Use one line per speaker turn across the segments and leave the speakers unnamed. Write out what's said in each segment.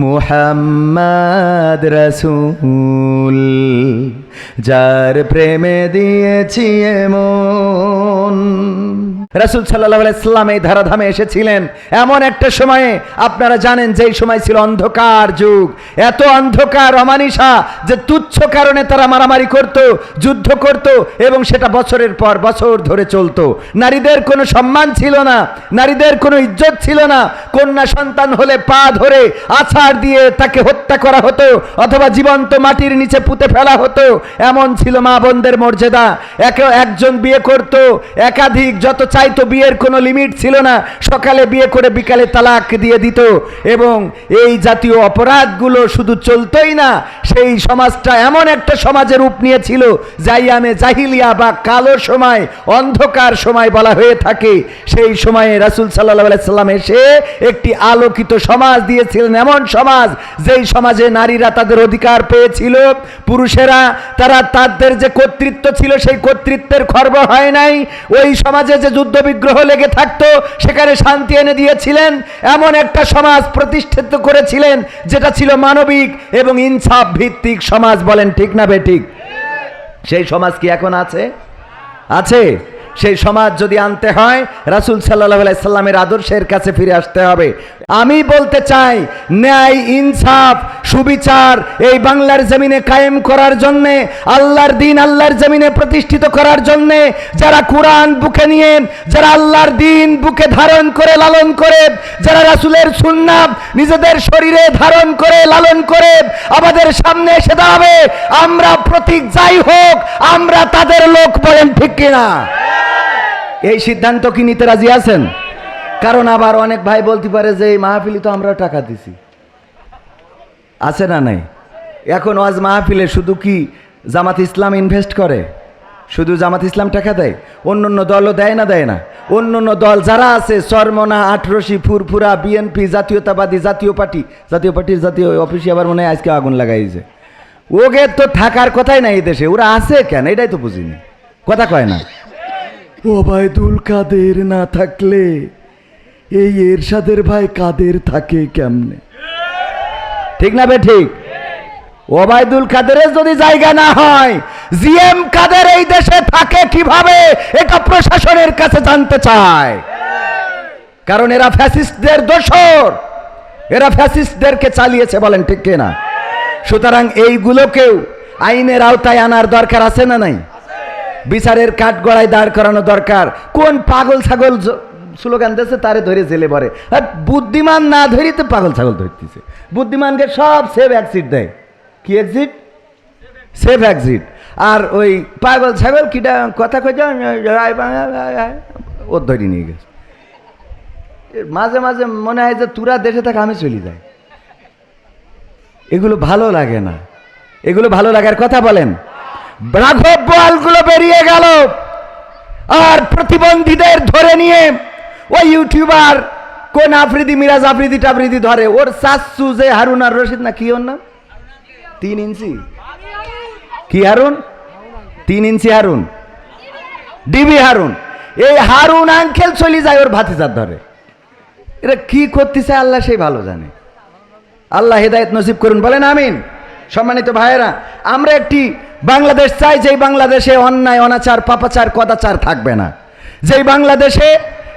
মুহাম্মদ রসুল যার প্রেমে দিয়েছি এমন রাসুল সাল্লাহ ইসলাম এই ধারাধামে এসেছিলেন। এমন একটা সময়ে আপনারা জানেন যেই সময় ছিল অন্ধকার যুগ। এত অন্ধকার, অমানিসা, যে তুচ্ছ কারণে তারা মারামারি করত, যুদ্ধ করত এবং সেটা বছরের পর বছর ধরে চলতো। নারীদের কোনো সম্মান ছিল না, নারীদের কোনো ইজ্জত ছিল না। কন্যা সন্তান হলে পা ধরে আছাড় দিয়ে তাকে হত্যা করা হতো অথবা জীবন্ত মাটির নিচে পুঁতে ফেলা হতো। এমন ছিল মা বোনদের মর্যাদা। একে, একজন বিয়ে করত, একাধিক যত চাইতো বিয়ের কোনো লিমিট ছিল না। সকালে বিয়ে করে বিকালে তালাক দিয়ে দিত। এবং এই জাতীয় অপরাধগুলো শুধু চলতোই না সেই সমাজটা এমন একটা সমাজের রূপ নিয়েছিল জাইয়ামে জাহিলিয়া বা কালো সময়, অন্ধকার সময় বলা হয়ে থাকে। সেই সময়ে রাসুল সাল্লাহ সাল্লাম এসে একটি আলোকিত সমাজ দিয়েছিলেন, এমন সমাজ যেই সমাজে নারীরা তাদের অধিকার পেয়েছিল, পুরুষেরা তারা তাদের যে কর্তৃত্ব ছিল, সেই কর্তৃত্বের খর্ব হয় নাই। ওই সমাজে যে যুদ্ধ বিগ্রহ লেগে থাকতো, সেখানে শান্তি এনে দিয়েছিলেন। এমন একটা সমাজ প্রতিষ্ঠিত করেছিলেন, যেটা ছিল মানবিক এবং ইনসাফ ভিত্তিক সমাজ বলেন ঠিক না বে ঠিক? সেই সমাজ কি এখন আছে? আছে। সেই সমাজ যদি আনতে হয়, রাসুল সাল্লাহ সাল্লামের আদর্শের কাছে ফিরে আসতে হবে। আমি বলতে চাই, ন্যায়, ইনসাফ, সুবিচার এই বাংলার জমিনে কায়েম করার জন্যে, আল্লাহর দিন আল্লাহর জমিনে প্রতিষ্ঠিত করার জন্যে যারা কোরআন বুকে নিয়ে, যারা আল্লাহর দিন বুকে ধারণ করে, লালন করে, যারা রাসুলের সুন্নাব নিজেদের শরীরে ধারণ করে, লালন করে, আমাদের সামনে এসে দাঁড়াবে, আমরা প্রতীক যাই হোক, আমরা তাদের লোক বলেন ঠিক কিনা? এই সিদ্ধান্ত কি নিতে রাজি আছেন? কারণ আবার অনেক ভাই বলতে পারে যে, এই মাহফিলি তো আমরা টাকা দিছি। আছে না নাই? এখন ওয়াজ মাহফিলে শুধু কি জামাত ইসলাম ইনভেস্ট করে? শুধু জামাত ইসলাম টাকা দেয়? অন্য অন্য দলও দেয় না দেয় না? অন্য অন্য দল যারা আছে চরমনা আটরসি ফুরফুরা বিএনপি জাতীয়তাবাদী, জাতীয় পার্টি, জাতীয় পার্টির জাতীয় অফিসে আবার মনে হয় আজকে আগুন লাগাইছে। ওকে তো থাকার কথাই নাই এই দেশে। ওরা আছে কেন? এটাই তো বুঝিনি। কথা কয় না। ওবায়দুল কাদের না থাকলে এই এরশাদের ভাই কাদের থাকে কেমনে? ঠিক না বে ঠিক? ওবায়দুল কাদেরের যদি জায়গা না হয়, জিএম কাদের এই দেশে থাকে কীভাবে, এটা প্রশাসনের কাছে জানতে চায়। কারণ এরা ফ্যাসিস্টদের দোসর এরা ফ্যাসিস্টদেরকে চালিয়েছে, বলেন ঠিক কিনা? সুতরাং এইগুলোকেও আইনের আওতায় আনার দরকার আছে না নাই? বিচারের কাঠ গড়ায় দাঁড় করানো দরকার। কোন পাগল ছাগল স্লোগান দিয়েছে, তারে ধরে জেলে পড়ে আর বুদ্ধিমান না ধরি তো পাগল ছাগল ধরতেছে। বুদ্ধিমানকে সব সেভ এক্সিট দেয়। কি এক্সিট সেভ এক্সিট আর ওই পাগল ছাগল কিটা কথা কই ও ধরে নিয়ে গেছে। মাঝে মাঝে মনে হয় যে তুরা দেশে থাকে আমি চলে যাই। এগুলো ভালো লাগে না। এগুলো ভালো লাগার কথা বলেন। রাঘব বোয়ালগুলো বেরিয়ে গেল। আর প্রতিবন্ধীদের ধরে নিয়ে ওই ইউটিউবার কোন আফ্রিদি, মিরাজ আফ্রিদি টাফ্রিদি ধরে। ওর সাসু যে হারুন আর রশিদ না, কি ওর নাম? তিন ইঞ্চি। কি হারুন? তিন ইঞ্চি হারুন। ডিবি হারুন। এই হারুন আঙ্কেল চলে যায় ওর ভাতিজার ধরে। এরা কি করতেছে আল্লাহ সেই ভালো জানে। আল্লাহ হেদায়ত নসিব করুন, বলেন আমিন। সম্মানিত ভাইয়েরা, আমরা একটি বাংলাদেশ চাই যেই বাংলাদেশে অন্যায় অনাচার পাপাচার কদাচার থাকবে না। যেই বাংলাদেশে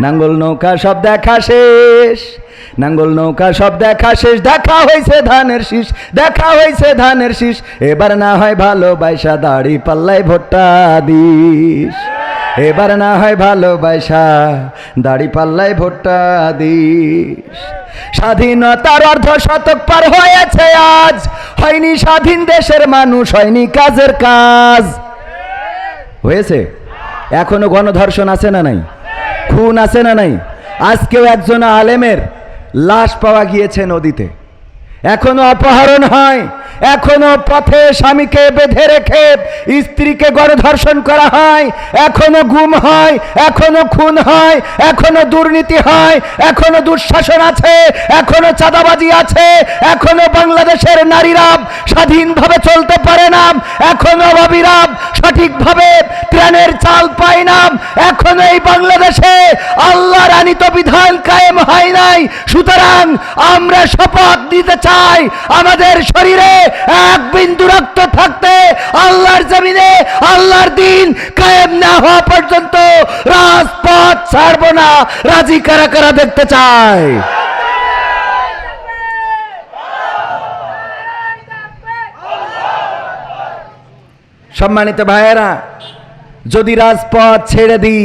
নাঙ্গল নৌকা সব দেখা শেষ। নাঙ্গল নৌকা সব দেখা শেষ। দেখা হয়েছে ধানের শীষ। দেখা হয়েছে ধানের শীষ। এবার না হয় ভালোবাসা দাড়ি পাল্লাই ভোট্টা দিস। এবার না হয় ভালোবাসা দাড়ি পাল্লাই ভোট্টা দিস। স্বাধীনতার অর্ধ শতক পার হয়েছে আজ। হয়নি স্বাধীন দেশের মানুষ, হয়নি কাজের কাজ। হয়েছে? এখনও গণধর্ষণ আছে না নাই? খুন আছে না নাই? আজকেও একজন আলেমের লাশ পাওয়া গিয়েছে নদীতে। এখনও অপহরণ হয়, এখনও পথে স্বামীকে বেঁধে রেখে স্ত্রীকে গণধর্ষণ করা হয়, এখনও গুম হয়, এখনও খুন হয়, এখনও দুর্নীতি হয়, এখনও দুঃশাসন আছে, এখনও চাঁদাবাজি আছে, এখনও বাংলাদেশের নারীরা স্বাধীনভাবে চলতে পারে না, এখনও অভাবীরা সঠিকভাবে ত্রাণের চাল পায় না, এখনও এই বাংলাদেশে আল্লাহর আনিত বিধান কায়েম হয় নাই। সুতরাং আমরা শপথ দিতে চাই, আমাদের শরীরে এক বিন্দু রক্ত থাকতে আল্লাহর জমিনে আল্লাহর দিন কায়েম না হওয়া পর্যন্ত রাজপথ ছাড়ব না। রাজি কারা কারা দেখতে চাই সম্মানিত ভাইয়েরা, যদি রাজপথ ছেড়ে দিই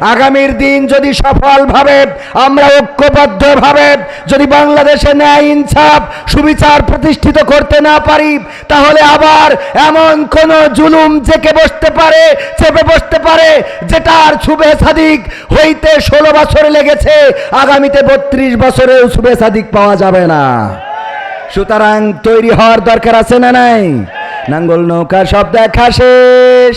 আগামীর দিন যদি সফলভাবে, আমরা ঐক্যবদ্ধভাবে যদি বাংলাদেশে ন্যায়, ইনসাফ, সুবিচার প্রতিষ্ঠিত করতে না পারি, তাহলে আবার এমন কোন জুলুম জেকে বসতে পারে, চেপে বসতে পারে, যেটার শুভে সাদিক হইতে ষোলো বছর লেগেছে, আগামীতে বত্রিশ বছরেও শুভে সাদিক পাওয়া যাবে না। সুতরাং তৈরি হওয়ার দরকার আছে না নাই? নাঙ্গল নৌকা সব দেখা শেষ।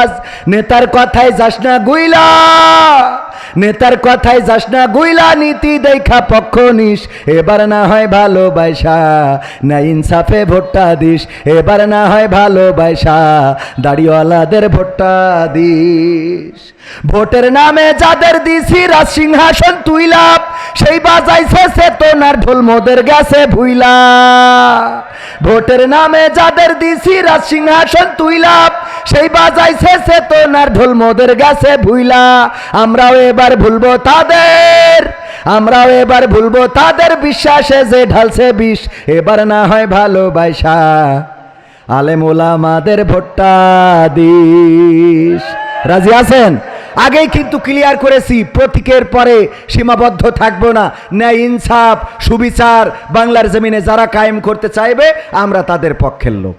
নেতার কথায় যাস না গুইলা। নেতার কথায় যাস না গুইলা, নীতি দেখা পক্ষ নিস। এবার না হয় ভালোবাসা, না ইনসাফে ভোটটা দিস। এবার না হয় ভালোবাসা, দাড়িওয়ালাদের ভোটটা দিস। ভোটের নামে যাদের দিছি রাজ সিংহাসন তুইলাপ সেই বাজাইছে চেতনার ঢোল মোদের গেছে ভুইলা। ভোটের নামে যাদের দিছি রাজ সিংহাসন তুইলাপ সেই বাজাইছে চেতনার ঢোল মোদের গেছে ভুইলা। আমরাও এবার ভুলবো তাদের, আমরাও এবার ভুলবো তাদের বিশ্বাসে যে ঢালছে বিষ। এবার না হয় ভালোবাসা, আলেম ওলামাদের ভোটটা দিস। রাজি আছেন? আগেই কিন্তু ক্লিয়ার করেছি, প্রতীকের পরে সীমাবদ্ধ থাকব না। ন্যায় ইনসাফ, সুবিচার, বাংলার জমিনে যারা কায়েম করতে চাইবে, আমরা তাদের পক্ষের লোক।